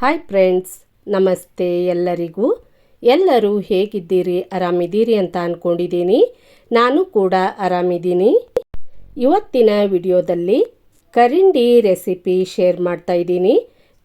Hi friends ನಮಸ್ತೆ ಎಲ್ಲರಿಗೂ. ಎಲ್ಲರೂ ಹೇಗಿದ್ದೀರಿ? ಆರಾಮಿದ್ದೀರಿ ಅಂತ ಅಂದ್ಕೊಂಡಿದ್ದೀನಿ ನಾನು ಕೂಡ ಆರಾಮಿದ್ದೀನಿ. ಇವತ್ತಿನ ವಿಡಿಯೋದಲ್ಲಿ ಕರಿಂಡಿ ರೆಸಿಪಿ ಶೇರ್ ಮಾಡ್ತಾ ಇದ್ದೀನಿ.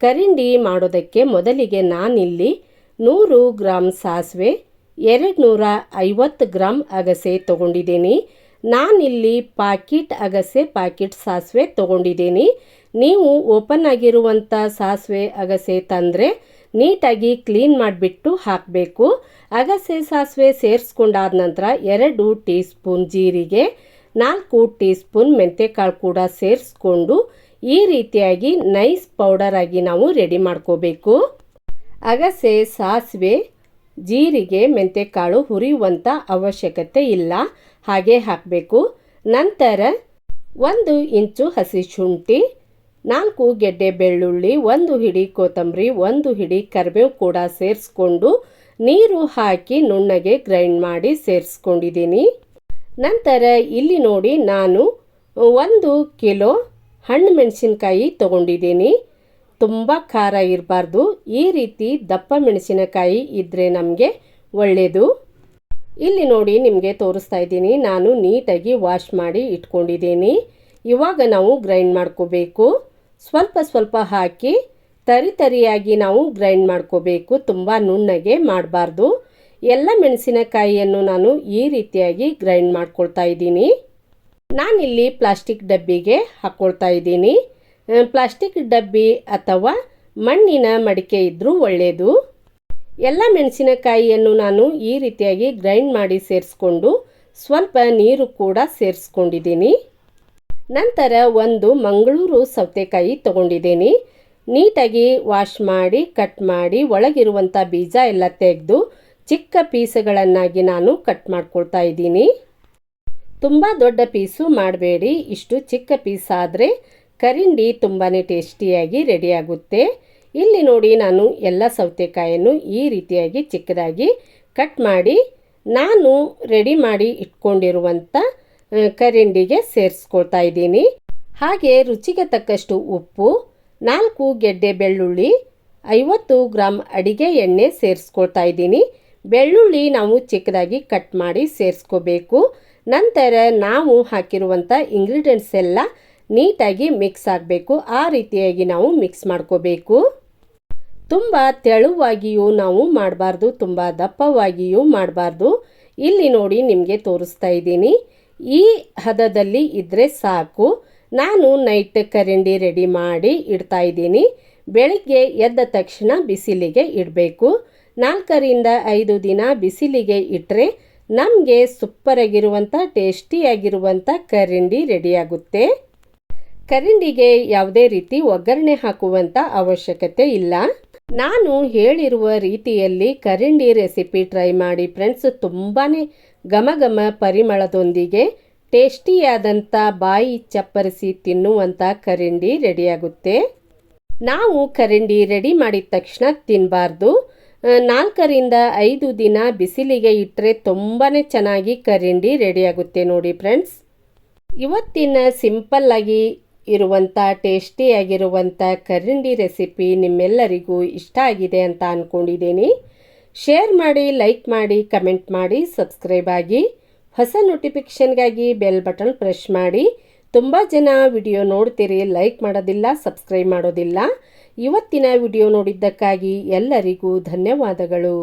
ಕರಿಂಡಿ ಮಾಡೋದಕ್ಕೆ ಮೊದಲಿಗೆ ನಾನಿಲ್ಲಿ ನೂರು ಗ್ರಾಮ್ ಸಾಸಿವೆ ಎರಡು ನೂರ ಐವತ್ತು ಗ್ರಾಮ್ ಅಗಸೆ ತೊಗೊಂಡಿದ್ದೀನಿ. ನಾನಿಲ್ಲಿ ಪಾಕಿಟ್ ಅಗಸೆ ಪಾಕಿಟ್ ಸಾಸಿವೆ ತೊಗೊಂಡಿದ್ದೀನಿ. ನೀವು ಓಪನ್ ಆಗಿರುವಂಥ ಸಾಸಿವೆ ಅಗಸೆ ತಂದರೆ ನೀಟಾಗಿ ಕ್ಲೀನ್ ಮಾಡಿಬಿಟ್ಟು ಹಾಕಬೇಕು. ಅಗಸೆ ಸಾಸಿವೆ ಸೇರಿಸ್ಕೊಂಡಾದ ನಂತರ ಎರಡು ಟೀ ಸ್ಪೂನ್ ಜೀರಿಗೆ, ನಾಲ್ಕು ಟೀ ಸ್ಪೂನ್ ಮೆಂತೆಕಾಳು ಕೂಡ ಸೇರಿಸ್ಕೊಂಡು ಈ ರೀತಿಯಾಗಿ ನೈಸ್ ಪೌಡರ್ ಆಗಿ ನಾವು ರೆಡಿ ಮಾಡ್ಕೋಬೇಕು. ಅಗಸೆ, ಸಾಸಿವೆ, ಜೀರಿಗೆ ಮೆಂತ್ಯಕಾಳು ಹುರಿಯುವಂಥ ಅವಶ್ಯಕತೆ ಇಲ್ಲ. ಹಾಗೆ ಹಾಕಬೇಕು. ನಂತರ ಒಂದು ಇಂಚು ಹಸಿ ಶುಂಠಿ, ನಾಲ್ಕು ಗೆಡ್ಡೆ ಬೆಳ್ಳುಳ್ಳಿ, ಒಂದು ಹಿಡಿ ಕೊತ್ತಂಬರಿ, ಒಂದು ಹಿಡಿ ಕರಿಬೇವು ಕೂಡ ಸೇರಿಸ್ಕೊಂಡು ನೀರು ಹಾಕಿ ನುಣ್ಣಗೆ ಗ್ರೈಂಡ್ ಮಾಡಿ ಸೇರಿಸ್ಕೊಂಡಿದ್ದೀನಿ. ನಂತರ ಇಲ್ಲಿ ನೋಡಿ ನಾನು ಒಂದು ಕಿಲೋ ಹಣ್ಣು ಮೆಣಸಿನಕಾಯಿ ತೊಗೊಂಡಿದ್ದೀನಿ. ತುಂಬ ಖಾರ ಇರಬಾರ್ದು. ಈ ರೀತಿ ದಪ್ಪ ಮೆಣಸಿನಕಾಯಿ ಇದ್ದರೆ ನಮಗೆ ಒಳ್ಳೆಯದು ಇಲ್ಲಿ ನೋಡಿ ನಿಮಗೆ ತೋರಿಸ್ತಾ ಇದ್ದೀನಿ. ನಾನು ನೀಟಾಗಿ ವಾಶ್ ಮಾಡಿ ಇಟ್ಕೊಂಡಿದ್ದೀನಿ. ಇವಾಗ ನಾವು ಗ್ರೈಂಡ್ ಮಾಡ್ಕೋಬೇಕು. ಸ್ವಲ್ಪ ಸ್ವಲ್ಪ ಹಾಕಿ ತರಿ ತರಿಯಾಗಿ ನಾವು ಗ್ರೈಂಡ್ ಮಾಡ್ಕೋಬೇಕು. ತುಂಬ ನುಣ್ಣಗೆ ಮಾಡಬಾರ್ದು. ಎಲ್ಲ ಮೆಣಸಿನಕಾಯಿಯನ್ನು ನಾನು ಈ ರೀತಿಯಾಗಿ ಗ್ರೈಂಡ್ ಮಾಡ್ಕೊಳ್ತಾ ಇದ್ದೀನಿ. ನಾನಿಲ್ಲಿ ಪ್ಲಾಸ್ಟಿಕ್ ಡಬ್ಬಿಗೆ ಹಾಕ್ಕೊಳ್ತಾ ಇದ್ದೀನಿ. ಪ್ಲಾಸ್ಟಿಕ್ ಡಬ್ಬಿ ಅಥವಾ ಮಣ್ಣಿನ ಮಡಿಕೆ ಇದ್ದರೂ ಒಳ್ಳೆಯದು ಎಲ್ಲ ಮೆಣಸಿನಕಾಯಿಯನ್ನು ನಾನು ಈ ರೀತಿಯಾಗಿ ಗ್ರೈಂಡ್ ಮಾಡಿ ಸೇರಿಸ್ಕೊಂಡು ಸ್ವಲ್ಪ ನೀರು ಕೂಡ ಸೇರಿಸ್ಕೊಂಡಿದ್ದೀನಿ. ನಂತರ ಒಂದು ಮಂಗಳೂರು ಸೌತೆಕಾಯಿ ತಗೊಂಡಿದ್ದೀನಿ. ನೀಟಾಗಿ ವಾಶ್ ಮಾಡಿ ಕಟ್ ಮಾಡಿ ಒಳಗಿರುವಂಥ ಬೀಜ ಎಲ್ಲ ತೆಗೆದು ಚಿಕ್ಕ ಪೀಸ್ಗಳನ್ನಾಗಿ ನಾನು ಕಟ್ ಮಾಡ್ಕೊಳ್ತಾ ಇದ್ದೀನಿ. ತುಂಬ ದೊಡ್ಡ ಪೀಸು ಮಾಡಬೇಡಿ. ಇಷ್ಟು ಚಿಕ್ಕ ಪೀಸ್ ಆದರೆ ಕರಿಂಡಿ ತುಂಬಾ ಟೇಸ್ಟಿಯಾಗಿ ರೆಡಿಯಾಗುತ್ತೆ ಇಲ್ಲಿ ನೋಡಿ ನಾನು ಎಲ್ಲ ಸೌತೆಕಾಯನ್ನು ಈ ರೀತಿಯಾಗಿ ಚಿಕ್ಕದಾಗಿ ಕಟ್ ಮಾಡಿ ನಾನು ರೆಡಿ ಮಾಡಿ ಇಟ್ಕೊಂಡಿರುವಂಥ ಕರಿಂಡಿಗೆ ಸೇರಿಸ್ಕೊಳ್ತಾ ಇದ್ದೀನಿ. ಹಾಗೆ ರುಚಿಗೆ ತಕ್ಕಷ್ಟು ಉಪ್ಪು, ನಾಲ್ಕು ಗೆಡ್ಡೆ ಬೆಳ್ಳುಳ್ಳಿ, ಐವತ್ತು ಗ್ರಾಮ್ ಅಡಿಗೆ ಎಣ್ಣೆ ಸೇರಿಸ್ಕೊಳ್ತಾ ಇದ್ದೀನಿ. ಬೆಳ್ಳುಳ್ಳಿ ನಾವು ಚಿಕ್ಕದಾಗಿ ಕಟ್ ಮಾಡಿ ಸೇರಿಸ್ಕೋಬೇಕು. ನಂತರ ನಾವು ಹಾಕಿರುವಂಥ ಇಂಗ್ರೀಡಿಯೆಂಟ್ಸ್ ಎಲ್ಲ ನೀಟಾಗಿ ಮಿಕ್ಸ್ ಆಗಬೇಕು. ಆ ರೀತಿಯಾಗಿ ನಾವು ಮಿಕ್ಸ್ ಮಾಡ್ಕೋಬೇಕು. ತುಂಬ ತೆಳುವಾಗಿಯೂ ನಾವು ಮಾಡಬಾರ್ದು, ತುಂಬ ದಪ್ಪವಾಗಿಯೂ ಮಾಡಬಾರ್ದು. ಇಲ್ಲಿ ನೋಡಿ ನಿಮಗೆ ತೋರಿಸ್ತಾ ಇದ್ದೀನಿ. ಈ ಹದದಲ್ಲಿ ಇದ್ದರೆ ಸಾಕು. ನಾನು ನೈಟ್ ಕರಿಂಡಿ ರೆಡಿ ಮಾಡಿ ಇಡ್ತಾ ಇದ್ದೀನಿ. ಬೆಳಿಗ್ಗೆ ಎದ್ದ ತಕ್ಷಣ ಬಿಸಿಲಿಗೆ ಇಡಬೇಕು. ನಾಲ್ಕರಿಂದ ಐದು ದಿನ ಬಿಸಿಲಿಗೆ ಇಟ್ಟರೆ ನಮಗೆ ಸೂಪರಾಗಿರುವಂಥ, ಟೇಸ್ಟಿಯಾಗಿರುವಂಥ ಕರಿಂಡಿ ರೆಡಿಯಾಗುತ್ತೆ ಕರಿಂಡಿಗೆ ಯಾವುದೇ ರೀತಿ ಒಗ್ಗರಣೆ ಹಾಕುವಂಥ ಅವಶ್ಯಕತೆ ಇಲ್ಲ. ನಾನು ಹೇಳಿರುವ ರೀತಿಯಲ್ಲಿ ಕರಿಂಡಿ ರೆಸಿಪಿ ಟ್ರೈ ಮಾಡಿ ಫ್ರೆಂಡ್ಸ್ ತುಂಬಾ ಘಮ ಘಮ ಪರಿಮಳದೊಂದಿಗೆ ಟೇಸ್ಟಿಯಾದಂಥ ಬಾಯಿ ಚಪ್ಪರಿಸಿ ತಿನ್ನುವಂಥ ಕರಿಂಡಿ ರೆಡಿಯಾಗುತ್ತೆ. ನಾವು ಕರಿಂಡಿ ರೆಡಿ ಮಾಡಿದ ತಕ್ಷಣ ತಿನ್ನಬಾರ್ದು ನಾಲ್ಕರಿಂದ ಐದು ದಿನ ಬಿಸಿಲಿಗೆ ಇಟ್ಟರೆ ತುಂಬಾ ಚೆನ್ನಾಗಿ ಕರಿಂಡಿ ರೆಡಿಯಾಗುತ್ತೆ ನೋಡಿ ಫ್ರೆಂಡ್ಸ್ ಇವತ್ತಿನ ಸಿಂಪಲ್ಲಾಗಿ ಇರುವಂಥ ಟೇಸ್ಟಿಯಾಗಿರುವಂಥ ಕರಿಂಡಿ ರೆಸಿಪಿ ನಿಮ್ಮೆಲ್ಲರಿಗೂ ಇಷ್ಟ ಆಗಿದೆ ಅಂತ ಅಂದ್ಕೊಂಡಿದ್ದೀನಿ ಶೇರ್ ಮಾಡಿ ಲೈಕ್ ಮಾಡಿ ಕಮೆಂಟ್ ಮಾಡಿ ಸಬ್ಸ್ಕ್ರೈಬ್ ಆಗಿ, ಹೊಸ ನೋಟಿಫಿಕೇಷನ್ಗಾಗಿ ಬೆಲ್ ಬಟನ್ ಪ್ರೆಸ್ ಮಾಡಿ. ತುಂಬ ಜನ ವಿಡಿಯೋ ನೋಡ್ತೀರಿ ಲೈಕ್ ಮಾಡೋದಿಲ್ಲ ಸಬ್ಸ್ಕ್ರೈಬ್ ಮಾಡೋದಿಲ್ಲ. ಇವತ್ತಿನ ವಿಡಿಯೋ ನೋಡಿದ್ದಕ್ಕಾಗಿ ಎಲ್ಲರಿಗೂ ಧನ್ಯವಾದಗಳು.